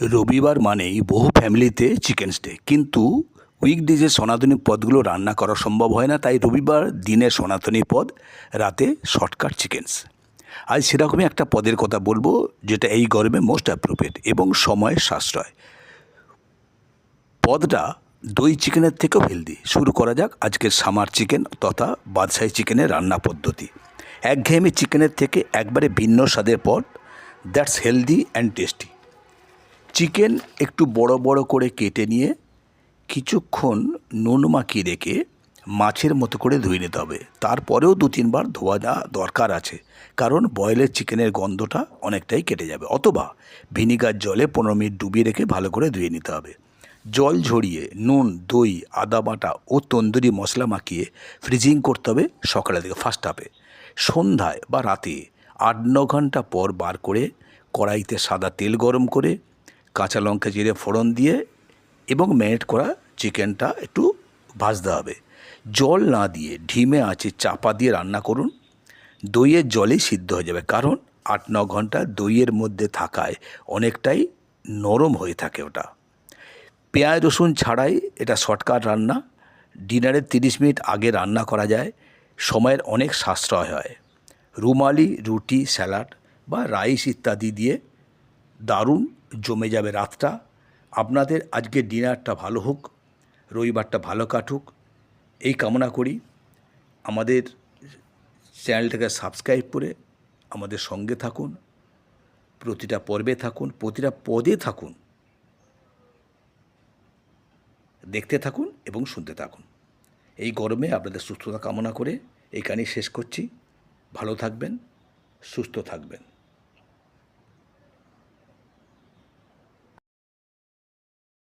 রবিবার মানেই বহু ফ্যামিলিতে চিকেন স্টে। কিন্তু উইকডেজে সনাতনী পদগুলো রান্না করা সম্ভব হয় না, তাই রবিবার দিনে সনাতনী পদ, রাতে শর্টকাট চিকেনস। আজ সেরকমই একটা পদের কথা বলব, যেটা এই গরমে মোস্ট অ্যাপ্রোপ্রিয়েট এবং সময়ের সাশ্রয়। পদটা দই চিকেনের থেকেও হেলদি শুরু করা যাক আজকের সামার চিকেন তথা বাদশাহী চিকেনের রান্না পদ্ধতি। একঘেয়েমি চিকেনের থেকে একবারে ভিন্ন স্বাদের পদ that's healthy and tasty chicken একটু বড় বড় করে কেটে নিয়ে কিছুক্ষণ নুন মাখিয়ে রেখে মাছের মতো করে ধুয়ে নিতে হবে। তারপরেও দু তিনবার ধোয়া দেওয়া দরকার আছে, কারণ বয়েলের চিকেনের গন্ধটা অনেকটাই কেটে যাবে। অথবা ভিনিগার জলে পনেরো মিনিট ডুবিয়ে রেখে ভালো করে ধুয়ে নিতে হবে। জল ঝরিয়ে নুন, দই, আদা বাটা ও তন্দুরি মশলা মাখিয়ে ফ্রিজিং করতে হবে সকালের দিকে ফার্স্ট হাফে সন্ধ্যায় বা রাতে আট ন ঘণ্টা পর বার করে কড়াইতে সাদা তেল গরম করে কাঁচা লঙ্কা জিরে ফোড়ন দিয়ে এবং ম্যারিনেট করা চিকেনটা একটু ভাজতে হবে। জল না দিয়ে ঢিমে আঁচে চাপা দিয়ে রান্না করুন। দইয়ের জলেই সিদ্ধ হয়ে যাবে কারণ আট ন ঘণ্টা দইয়ের মধ্যে থাকায় অনেকটাই নরম হয়ে থাকে ওটা। পেঁয়াজ, রসুন ছাড়াই এটা শর্টকাট রান্না। ডিনারের তিরিশ মিনিট আগে রান্না করা যায়। সময়ের অনেক সাশ্রয় হয়। রুমালি, রুটি, স্যালাড বা রাইস ইত্যাদি দিয়ে দারুণ, জমে যাবে রাতটা। আপনাদের আজকে ডিনারটা ভালো হোক, রবিবারটা ভালো কাটুক। এই কামনা করি। আমাদের চ্যানেলটাকে সাবস্ক্রাইব করে আমাদের সঙ্গে থাকুন, প্রতিটা পর্বে থাকুন, প্রতিটা পদে থাকুন। দেখতে থাকুন এবং শুনতে থাকুন। এই গরমে আপনাদের সুস্থতা কামনা করে এইখানেই শেষ করছি। ভালো থাকবেন, সুস্থ থাকবেন।